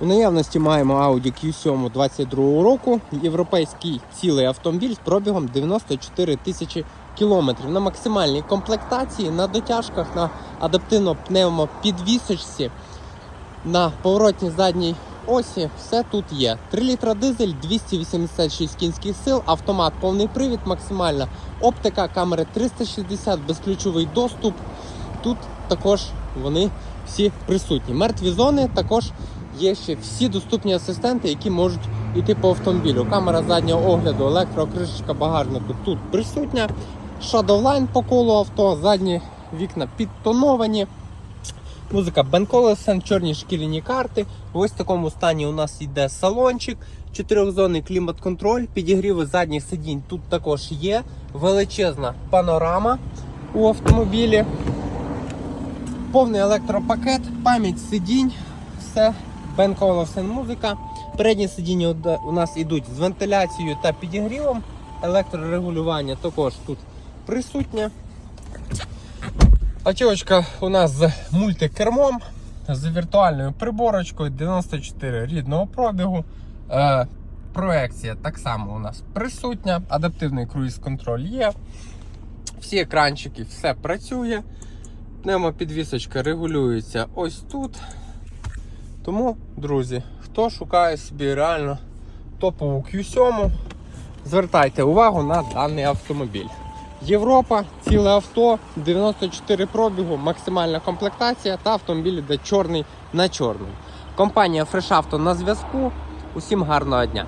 У наявності маємо Audi Q7 22 року. Європейський цілий автомобіль з пробігом 94 тисячі кілометрів. На максимальній комплектації, на дотяжках, на адаптивно пневмопідвісочці, на поворотній задній осі все тут є. 3 літра дизель, 286 кінських сил, автомат, повний привід, максимальна оптика, камери 360, безключовий доступ. Тут також вони всі присутні. Мертві зони також є ще всі доступні асистенти, які можуть йти по автомобілю. Камера заднього огляду, електрокришечка багажнику тут присутня. Shadowline по колу авто, задні вікна підтоновані. Музика Collison, чорні шкіряні карти. Ось В такому стані у нас йде салончик, чотирьохзонний клімат-контроль, підігріви задніх сидінь тут також є. Величезна панорама у автомобілі. Повний електропакет, пам'ять сидінь, все, Ben Collison музика. Передні сидіння у нас йдуть з вентиляцією та підігрівом. Електрорегулювання також тут присутнє. Платівочка у нас з мультикермом, з віртуальною приборочкою 94 рідного пробігу. Е, проекція так само у нас присутня, адаптивний круїз-контроль є. Всі екранчики, все працює. Пневмопідвісочка регулюється ось тут. Тому, друзі, хто шукає собі реально топову Q7, звертайте увагу на даний автомобіль. Європа, ціле авто, 94 пробігу, максимальна комплектація та автомобіль йде чорний на чорний. Компанія Fresh Auto на зв'язку. Усім гарного дня!